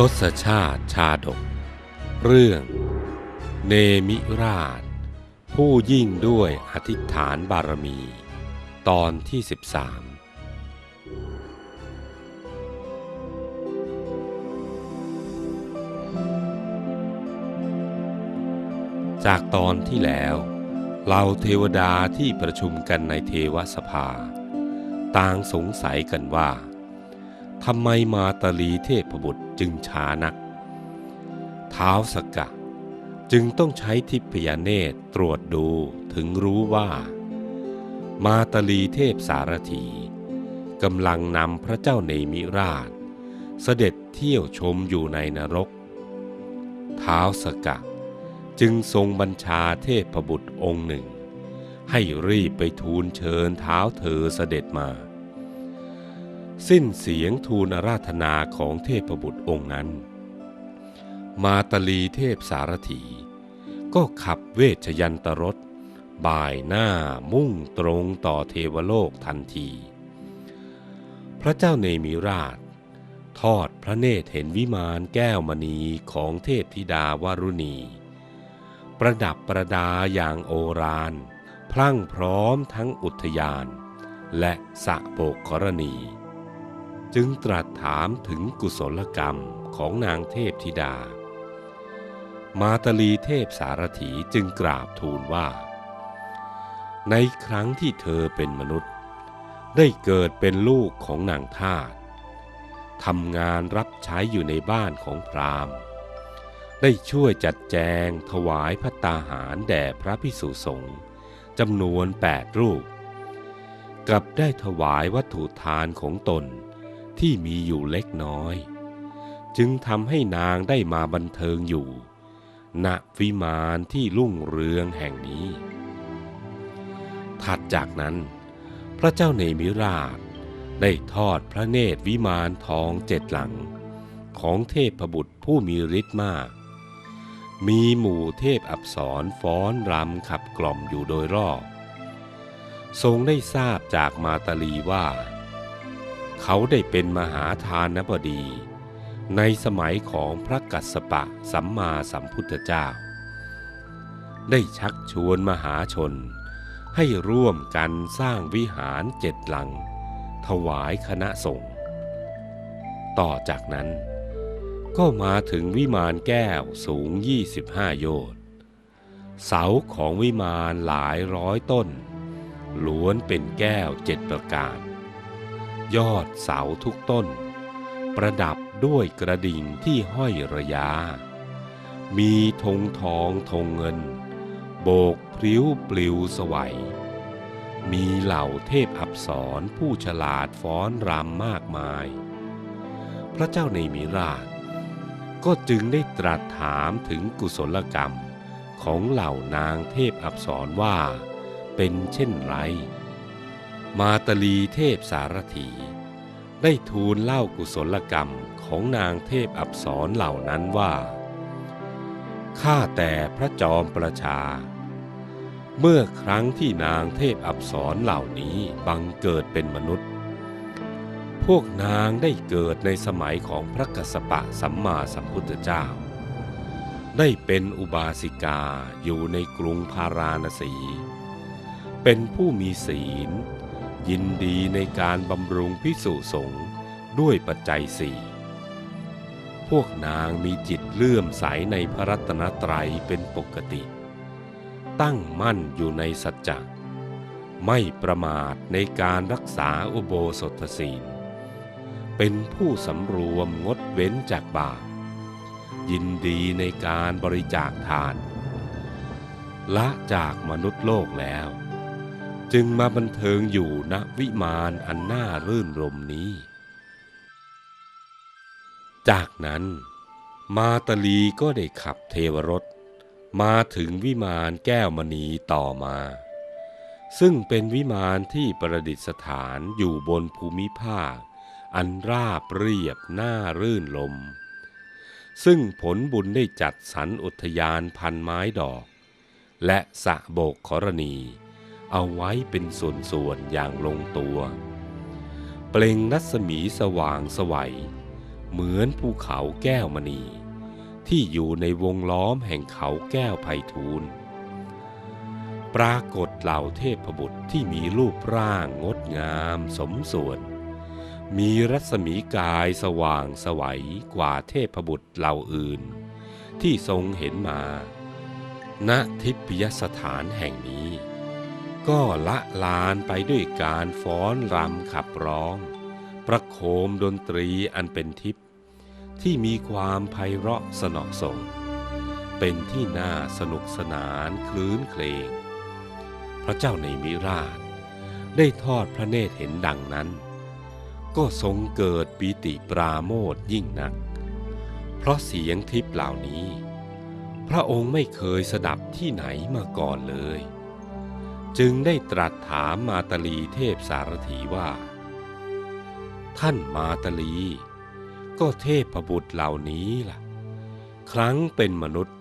ทศชาติชาดก เรื่อง เนมิราช ผู้ยิ่งด้วยอธิษฐานบารมี ตอนที่ 13จากตอนที่แล้วเหล่าเทวดาที่ประชุมกันในเทวสภา ต่างสงสัยกันว่า ทำไมมาตาลีเทพบุตรจึงช้านักเท้าสกะจึงต้องใช้ทิพยเนตรตรวจดูถึงรู้ว่า มาตาลีเทพสารถีกำลังนำพระเจ้าเนมิราช เสด็จเที่ยวชมอยู่ในนรกเท้าสกะจึงทรงบัญชาเทพบุตรองค์หนึ่ง ให้รีบไปทูลเชิญเท้าเธอเสด็จมา สิ้นเสียงทูลอาราธนาของเทพบุตรองค์นั้น มาตลีเทพสารถี ก็ขับเวชยันตรถ บ่ายหน้ามุ่งตรงต่อเทวโลกทันที พระเจ้าเนมิราช ทอดพระเนตรเห็นวิมานแก้วมณีของเทพธิดาวารุณี ประดับประดาอย่างโอรานพลั่งพร้อมทั้งอุทยาน และสะโปกกรณี จึงตรัสถามถึงกุศลกรรมของนางเทพธิดา มาตลีเทพสารถีจึงกราบทูลว่า ในครั้งที่เธอเป็นมนุษย์ ได้เกิดเป็นลูกของนางทาสทำงานรับใช้อยู่ในบ้านของพราหมณ์ ได้ช่วยจัดแจงถวายพัตตาหารแด่พระพิสุสงฆ์จำนวนแปดรูป กับได้ถวายวัตถุทานของตน ที่มีอยู่เล็กน้อย จึงทำให้นางได้มาบันเทิงอยู่ณวิมานที่รุ่งเรืองแห่งนี้ ถัดจากนั้น พระเจ้าเนมิราชได้ทอดพระเนตรวิมานทองเจ็ดหลัง ของเทพบุตรผู้มีฤทธิ์มาก มีหมู่เทพอับสรฟ้อนรำขับกล่อมอยู่โดยรอบ ทรงได้ทราบจากมาตาลีว่า เขาได้เป็นมหาทานบดี ในสมัยของพระกัสสปะสัมมาสัมพุทธเจ้า ได้ชักชวนมหาชน ให้ร่วมกันสร้างวิหารเจ็ดหลัง ถวายคณะสงฆ์ต่อจากนั้นก็มาถึงวิมานแก้วสูง 25 โยชน์เสาของวิมานหลายร้อยต้น ล้วนเป็นแก้วเจ็ดประการ ยอดเสาทุกต้น ประดับด้วยกระดิ่งที่ห้อยระยา มีธงทองธงเงิน โบกพริ้วปลิวสวัย มีเหล่าเทพอับสรผู้ฉลาดฟ้อนรำมากมาย พระเจ้าในมิราช ก็จึงได้ตรัสถามถึงกุศลกรรมของเหล่านางเทพอับสรว่าเป็นเช่นไร มาตลีเทพสารถี ได้ทูลเล่ากุศลกรรมของนางเทพอับสรเหล่านั้นว่า ข้าแต่พระจอมประชา เมื่อครั้งที่นางเทพอับสรเหล่านี้บังเกิดเป็นมนุษย์ พวกนางได้เกิดในสมัยของพระกสสปะสัมมาสัมพุทธเจ้า ได้เป็นอุบาสิกาอยู่ในกรุงพาราณสี เป็นผู้มีศีล ยินดีในการบำรุงพิสุสงฆ์ด้วยปัจจัยสี่พวกนางมีจิตเลื่อมใสในพระรัตนตรัยเป็นปกติ ตั้งมั่นอยู่ในสัจจะไม่ประมาทในการรักษาอุโบสถศีล เป็นผู้สำรวมงดเว้นจากบาป ยินดีในการบริจาคทาน ละจากมนุษย์โลกแล้ว จึงมาบันเทิงอยู่ณวิมานอันน่ารื่นรมนี้ จากนั้นมาตาลีก็ได้ขับเทวรถ มาถึงวิมานแก้วมณีต่อมา ซึ่งเป็นวิมานที่ประดิษฐานอยู่บนภูมิภาค อันราบเรียบน่ารื่นลม ซึ่งผลบุญได้จัดสรรอุทยานพันไม้ดอก และสะโบกขรณี เอาไว้เป็นส่วนๆอย่างลงตัว เปล่งรัศมีสว่างสวัย เหมือนภูเขาแก้วมณี ที่อยู่ในวงล้อมแห่งเขาแก้วไพฑูรย์ปรากฏเหล่าเทพบุตรที่มีรูปร่างงดงามสมส่วน มีรัศมีกายสว่างสวัยกว่าเทพบุตรเหล่าอื่น ที่ทรงเห็นมา ณทิพยสถานแห่งนี้ ก็ละลานไปด้วยการฟ้อนรำขับร้อง ประโคมดนตรีอันเป็นทิพย์ที่มีความไพเราะสนอส่ง เป็นที่น่าสนุกสนานคลื้นเคลง พระเจ้าในมิราช ได้ทอดพระเนตรเห็นดังนั้น ก็ทรงเกิดปีติปราโมทยิ่งนัก เพราะเสียงทิพย์เหล่านี้ พระองค์ไม่เคยสดับที่ไหนมาก่อนเลย จึงได้ตรัสถามมาตลีเทพสารถีว่า ท่านมาตลี ก็เทพบุตรเหล่านี้ล่ะ ครั้งเป็นมนุษย์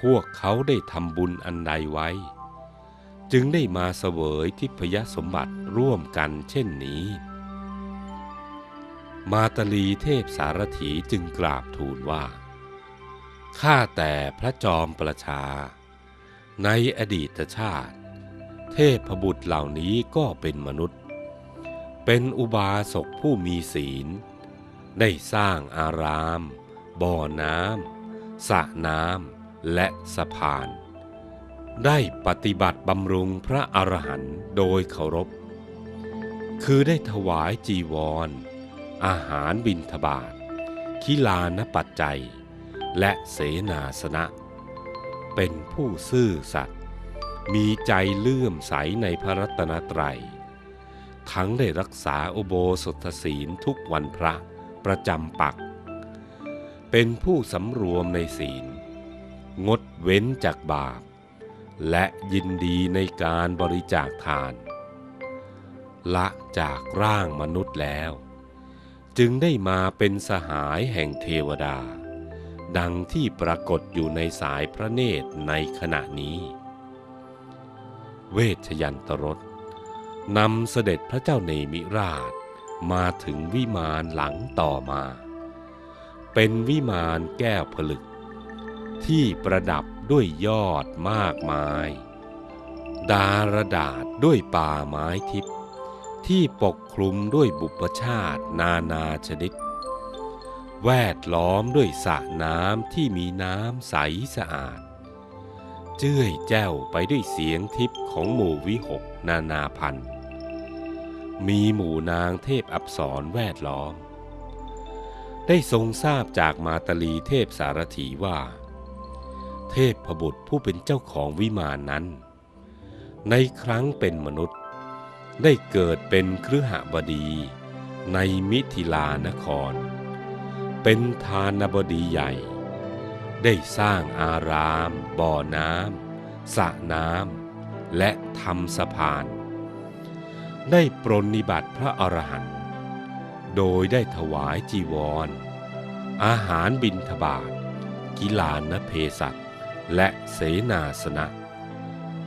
พวกเขาได้ทำบุญอันใดไว้ จึงได้มาเสวยทิพยสมบัติร่วมกันเช่นนี้ มาตลีเทพสารถีจึงกราบทูลว่า ข้าแต่พระจอมประชา ในอดีตชาติ เทพบุตรเหล่านี้ก็เป็นมนุษย์ เป็นอุบาสกผู้มีศีล ได้สร้างอาราม บ่อน้ำสระน้ำและสะพาน ได้ปฏิบัติบำรุงพระอรหันต์โดยเคารพ คือได้ถวายจีวรอาหารบิณฑบาตคิลานปัจจัย และเสนาสนะ เป็นผู้ซื่อสัตย์ มีใจเลื่อมใสในพระรัตนตรัย ทั้งได้รักษาอุโบสถศีลทุกวันพระประจำปัก เป็นผู้สำรวมในศีล งดเว้นจากบาป และยินดีในการบริจาคทาน ละจากร่างมนุษย์แล้ว จึงได้มาเป็นสหายแห่งเทวดา ดังที่ปรากฏอยู่ในสายพระเนตรในขณะนี้ เวชยันตรสนำเสด็จพระเจ้าเนมิราชมาถึงวิมานหลังต่อมา เป็นวิมานแก้วผลึก ที่ประดับด้วยยอดมากมาย ดารดาษด้วยป่าไม้ทิพย์ที่ปกคลุมด้วยบุปชาตินานาชนิด แวดล้อมด้วยสระน้ำที่มีน้ำใสสะอาด เจ้ยแจ้วไปด้วยเสียงทิพย์ของหมู่วิหกนานาพันธ์มีหมู่นางเทพอับสรแวดล้อม ได้ทรงทราบจากมาตลีเทพสารถีว่า เทพพบุตรผู้เป็นเจ้าของวิมานนั้น ในครั้งเป็นมนุษย์ ได้เกิดเป็นครหบดี ในมิถิลานคร เป็นทานบดีใหญ่ ได้สร้างอาราม บ่อน้ำสระน้ำและทำสะพาน ได้ปรนนิบัติพระอรหันต์โดยได้ถวายจีวรอาหารบิณฑบาตกิลานเพสัตและเสนาสนะ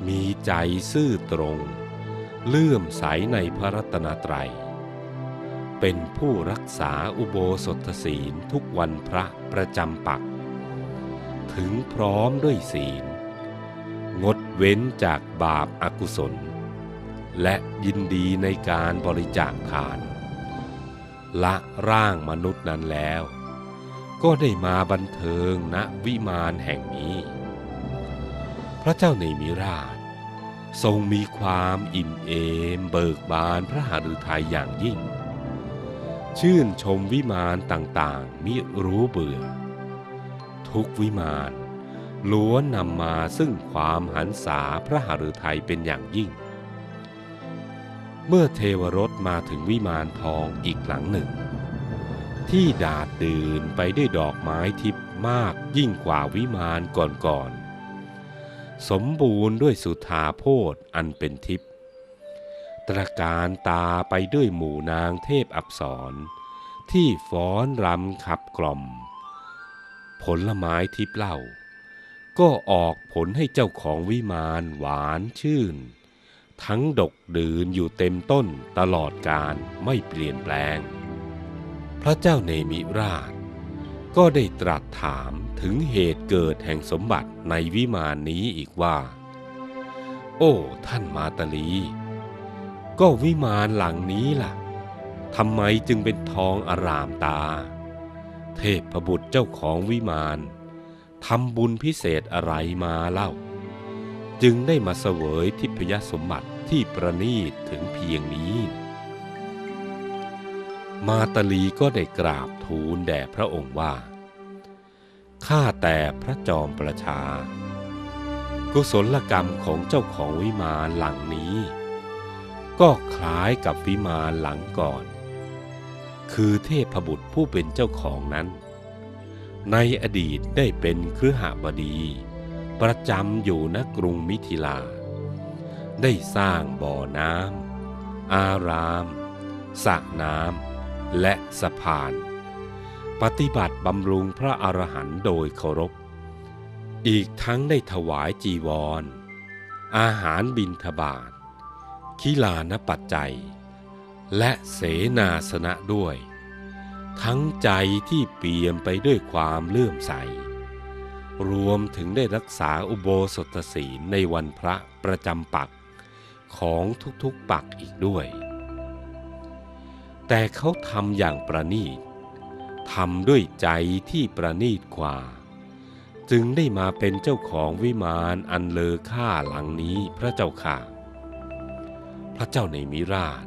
มีใจซื่อตรง เลื่อมใสในพระรัตนตรัย เป็นผู้รักษาอุโบสถศีลทุกวันพระประจำปัก ถึงพร้อมด้วยศีล งดเว้นจากบาปอากุศล และยินดีในการบริจาคทาน ละร่างมนุษย์นั้นแล้ว ก็ได้มาบันเทิงณวิมานแห่งนี้ พระเจ้าในมิราช ทรงมีความอิ่มเอมเบิกบานพระหฤทัยอย่างยิ่ง ชื่นชมวิมานต่างๆมิรู้เบื่อ ทุกวิมานล้วนนำมาซึ่งความหันษาพระหฤทัยเป็นอย่างยิ่ง เมื่อเทวรถมาถึงวิมานทองอีกหลังหนึ่ง ที่ดาดดื่นไปด้วยดอกไม้ทิพย์มากยิ่งกว่าวิมานก่อนๆสมบูรณ์ด้วยสุธาโพธอันเป็นทิพย์ตระการตาไปด้วยหมู่นางเทพอับสรที่ฟ้อนรำขับกล่อม ผลไม้ทิพเล่า ก็ออกผลให้เจ้าของวิมานหวานชื่น ทั้งดกดื่นอยู่เต็มต้นตลอดการไม่เปลี่ยนแปลง พระเจ้าเนมิราช ก็ได้ตรัสถามถึงเหตุเกิดแห่งสมบัติในวิมานนี้อีกว่า โอ้ท่านมาตาลี ก็วิมานหลังนี้ล่ะทำไมจึงเป็นทองอารามตา เทพบุตรเจ้าของวิมานทำบุญพิเศษอะไรมาเล่า จึงได้มาเสวยทิพยสมบัติที่ประณีตถึงเพียงนี้ มาตาลีก็ได้กราบทูลแด่พระองค์ว่า ข้าแต่พระจอมประชา กุศลกรรมของเจ้าของวิมานหลังนี้ ก็คล้ายกับวิมานหลังก่อน คือเทพบุตรผู้เป็นเจ้าของนั้น ในอดีตได้เป็นเครือหบดี ประจำอยู่ณกรุงมิถิลา ได้สร้างบ่อน้ำอารามสระน้ำและสะพาน ปฏิบัติบำรุงพระอรหันต์โดยเคารพ อีกทั้งได้ถวายจีวรอาหารบิณฑบาตคิลานปัจจัย และเสนาสนะด้วย ทั้งใจที่เปี่ยมไปด้วยความเลื่อมใส รวมถึงได้รักษาอุโบสถศีลในวันพระประจำปักของทุกๆปักอีกด้วย แต่เขาทำอย่างประณีตทำด้วยใจที่ประณีตกว่า จึงได้มาเป็นเจ้าของวิมานอันเลอค่าหลังนี้พระเจ้าค่ะ พระเจ้าในมิราช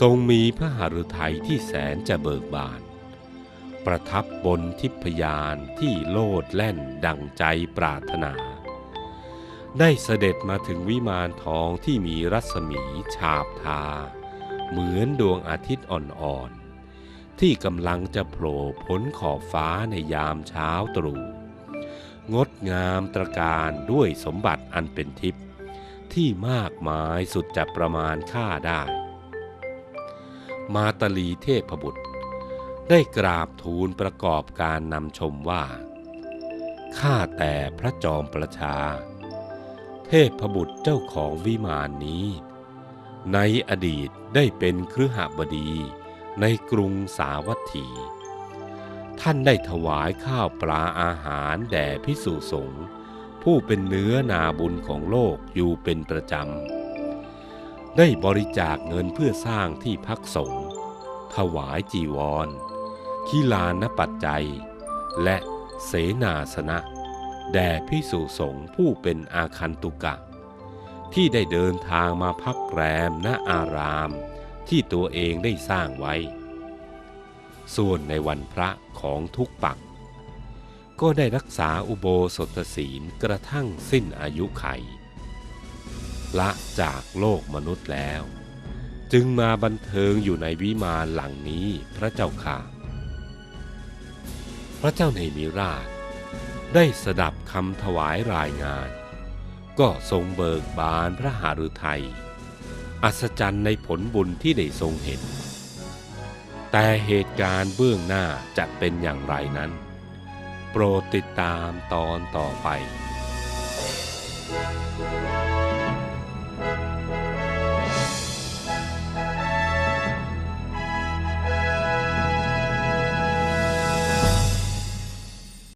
ทรงมีพระหฤทัยที่แสนจะเบิกบาน ประทับบนทิพยานที่โลดแล่นดังใจปรารถนา ได้เสด็จมาถึงวิมานทองที่มีรัศมีฉาบทา เหมือนดวงอาทิตย์อ่อนๆ ที่กำลังจะโผล่พ้นขอบฟ้าในยามเช้าตรู่งดงามตระการด้วยสมบัติอันเป็นทิพย์ที่มากมายสุดจะประมาณค่าได้ มาตลีเทพบุตร ได้กราบทูลประกอบการนำชมว่า ข้าแต่พระจอมประชา เทพบุตรเจ้าของวิมานนี้ ในอดีตได้เป็นครือหบดีในกรุงสาวัตถี ท่านได้ถวายข้าวปลาอาหารแด่พิสุสงฆ์ผู้เป็นเนื้อนาบุญของโลกอยู่เป็นประจำ ได้บริจาคเงินเพื่อสร้างที่พักสงฆ์ถวายจีวรขีลานปัจจัย และเสนาสนะ แด่พิสุสงฆ์ผู้เป็นอาคันตุกะ ที่ได้เดินทางมาพักแรมณอาราม ที่ตัวเองได้สร้างไว้ ส่วนในวันพระของทุกปัก ก็ได้รักษาอุโบสถศีลกระทั่งสิ้นอายุไข ละจากโลกมนุษย์แล้ว จึงมาบันเทิงอยู่ในวิมานหลังนี้พระเจ้าค่ะ พระเจ้าในมิราช ได้สดับคำถวายรายงาน ก็ทรงเบิกบานพระหฤทัยอัศจรรย์ในผลบุญที่ได้ทรงเห็น แต่เหตุการณ์เบื้องหน้าจะเป็นอย่างไรนั้น โปรดติดตามตอนต่อไป Thank